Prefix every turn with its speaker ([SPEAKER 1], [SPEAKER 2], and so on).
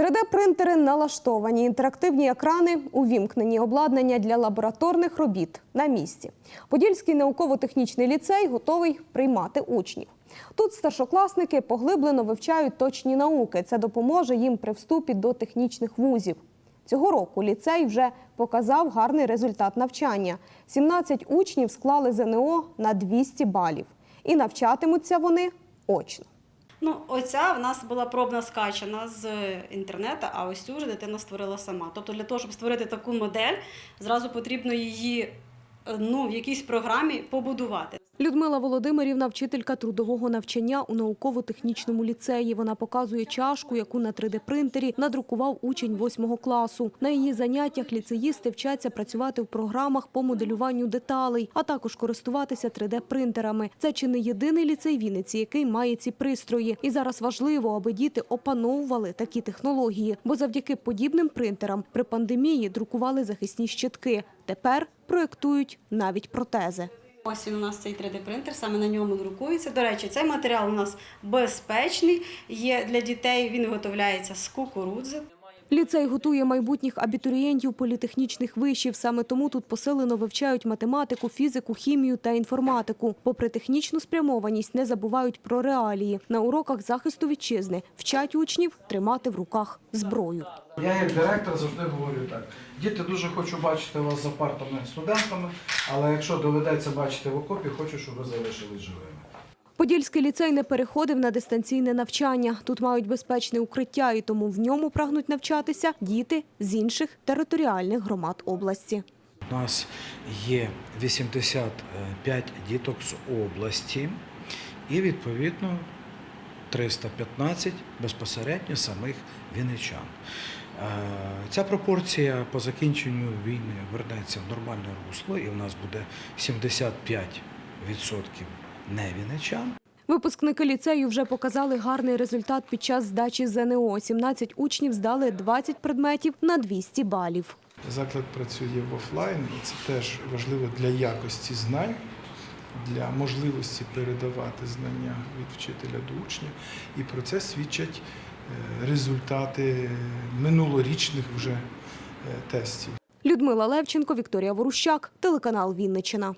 [SPEAKER 1] 3D-принтери налаштовані, інтерактивні екрани, увімкнені обладнання для лабораторних робіт на місці. Подільський науково-технічний ліцей готовий приймати учнів. Тут старшокласники поглиблено вивчають точні науки. Це допоможе їм при вступі до технічних вузів. Цього року ліцей вже показав гарний результат навчання. 17 учнів склали ЗНО на 200 балів. І навчатимуться вони очно.
[SPEAKER 2] Ну, оця в нас була пробна скачана з інтернету, а ось цю вже дитина створила сама. Тобто для того, щоб створити таку модель, зразу потрібно її е, ну, в якійсь програмі побудувати.
[SPEAKER 1] Людмила Володимирівна, вчителька трудового навчання у науково-технічному ліцеї. Вона показує чашку, яку на 3D-принтері надрукував учень 8 класу. На її заняттях ліцеїсти вчаться працювати в програмах по моделюванню деталей, а також користуватися 3D-принтерами. Це чи не єдиний ліцей Вінниці, який має ці пристрої. І зараз важливо, аби діти опановували такі технології, бо завдяки подібним принтерам при пандемії друкували захисні щитки. Тепер проєктують навіть протези.
[SPEAKER 2] Ось у нас цей 3D-принтер, саме на ньому друкується. До речі, цей матеріал у нас безпечний, є для дітей, він виготовляється з кукурудзи.
[SPEAKER 1] Ліцей готує майбутніх абітурієнтів політехнічних вишів. Саме тому тут посилено вивчають математику, фізику, хімію та інформатику. Попри технічну спрямованість, не забувають про реалії. На уроках захисту вітчизни вчать учнів тримати в руках зброю.
[SPEAKER 3] Я як директор завжди говорю так. Діти дуже хочу бачити вас за партами студентами, але якщо доведеться бачити в окопі, хочу, щоб ви залишились живими.
[SPEAKER 1] Подільський ліцей не переходив на дистанційне навчання. Тут мають безпечне укриття, і тому в ньому прагнуть навчатися діти з інших територіальних громад області.
[SPEAKER 4] У нас є 85 діток з області і відповідно 315 безпосередньо самих вінничан. Е, Ця пропорція по закінченню війни вернеться в нормальне русло, і в нас буде 75% не вінничан.
[SPEAKER 1] Випускники ліцею вже показали гарний результат під час здачі ЗНО. 17 учнів здали 20 предметів на 200 балів.
[SPEAKER 5] Заклад працює в офлайн, і це теж важливо для якості знань, для можливості передавати знання від вчителя до учня. І про це свідчать е, результати минулорічних вже е, тестів.
[SPEAKER 1] Людмила Левченко, Вікторія Ворущак, телеканал Вінничина.